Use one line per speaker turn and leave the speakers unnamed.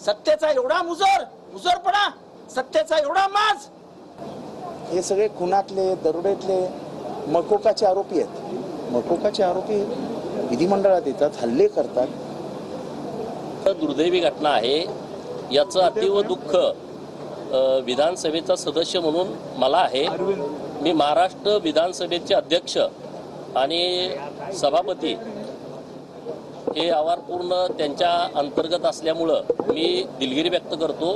सत्तेचा एवढा मुजोर मुजोरपणा सत्तेचा एवढा माज. हे सगळे खुनातले दरोडेतले मकोकाचे आरोपी आहेत. मकोकाचे आरोपी विधिमंडळात येतात हल्ले करतात.
दुर्दैवी घटना आहे. याचं अतीव दुःख अ, विधानसभेचा सदस्य म्हणून मला आहे. मी महाराष्ट्र विधानसभेचे अध्यक्ष आणि सभापती हे आव्हान पूर्ण त्यांच्या अंतर्गत असल्यामुळं मी दिलगिरी व्यक्त करतो.